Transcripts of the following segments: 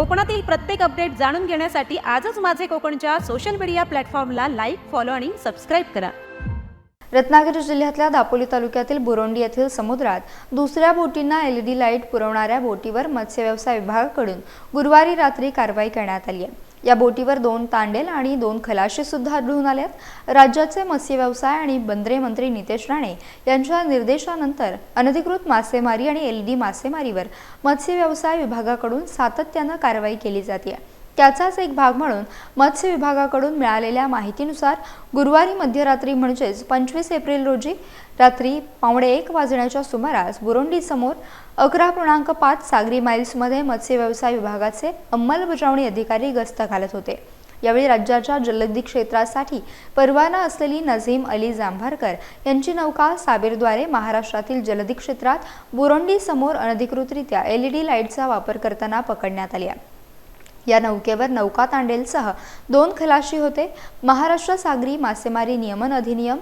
कोकणातील प्रत्येक अपडेट जाणून घेण्यासाठी आजच माझे कोकणच्या सोशल मीडिया प्लॅटफॉर्मला लाईक फॉलो आणि सबस्क्राईब करा. रत्नागिरी जिल्ह्यातल्या दापोली तालुक्यातील बुरोंडी येथील समुद्रात दुसऱ्या बोटींना एलईडी लाइट पुरवणाऱ्या बोटीवर मत्स्यव्यवसाय विभागाकडून गुरुवारी रात्री कारवाई करण्यात आली आहे. या बोटीवर दोन तांडेल आणि दोन खलाशेसुद्धा आढळून आल्यात आहेत. राज्याचे मत्स्य व्यवसाय आणि बंदरे मंत्री नितेश राणे यांच्या निर्देशानंतर अनधिकृत मासेमारी आणि एलईडी मासेमारीवर मत्स्य व्यवसाय विभागाकडून सातत्यानं कारवाई केली जाते. त्याचाच एक भाग म्हणून मत्स्य विभागाकडून मिळालेल्या माहितीनुसार गुरुवारी मध्यरात्री म्हणजेच पंचवीस एप्रिल रोजी रात्री पावणे एक वाजण्याच्या सुमारास बुरोंडी समोर अकरा पूर्णांक पाच सागरी माइल्समध्ये मत्स्य व्यवसाय विभागाचे अंमलबजावणी अधिकारी गस्त घालत होते. यावेळी राज्याच्या जलदी क्षेत्रासाठी परवाना असलेली नझीम अली जांभारकर यांची नौका साबीरद्वारे महाराष्ट्रातील जलदी क्षेत्रात बुरोंडी समोर अनधिकृतरित्या एलईडी लाईटचा वापर करताना पकडण्यात आली आहे. या नौकेवर नौका तांडेलसह दोन खलाशी होते. महाराष्ट्र सागरी मासेमारी नियमन अधिनियम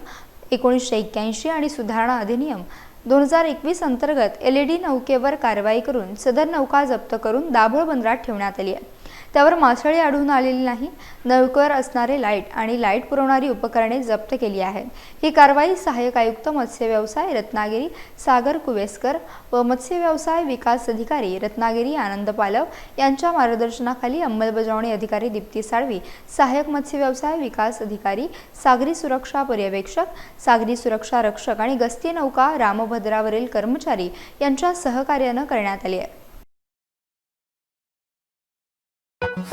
एकोणीसशे एक्क्याऐंशी आणि सुधारणा अधिनियम दोन हजार एकवीस अंतर्गत एल ई डी नौकेवर कारवाई करून सदर नौका जप्त करून दाभोळ बंदरात ठेवण्यात आली आहे. त्यावर मासळी आढळून आलेली नाही. नौकेवर असणारे लाइट आणि लाइट पुरवणारी उपकरणे जप्त केली आहेत. ही कारवाई सहाय्यक आयुक्त मत्स्य व्यवसाय रत्नागिरी सागर कुवेसकर व मत्स्य व्यवसाय विकास अधिकारी रत्नागिरी आनंद पालव यांच्या मार्गदर्शनाखाली अंमलबजावणी अधिकारी दीप्ती साळवी सहाय्यक मत्स्य व्यवसाय विकास अधिकारी सागरी सुरक्षा पर्यवेक्षक सागरी सुरक्षा रक्षक आणि गस्ती नौका रामभद्रावरील कर्मचारी यांच्या सहकार्यानं करण्यात आली आहे. Thank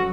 you.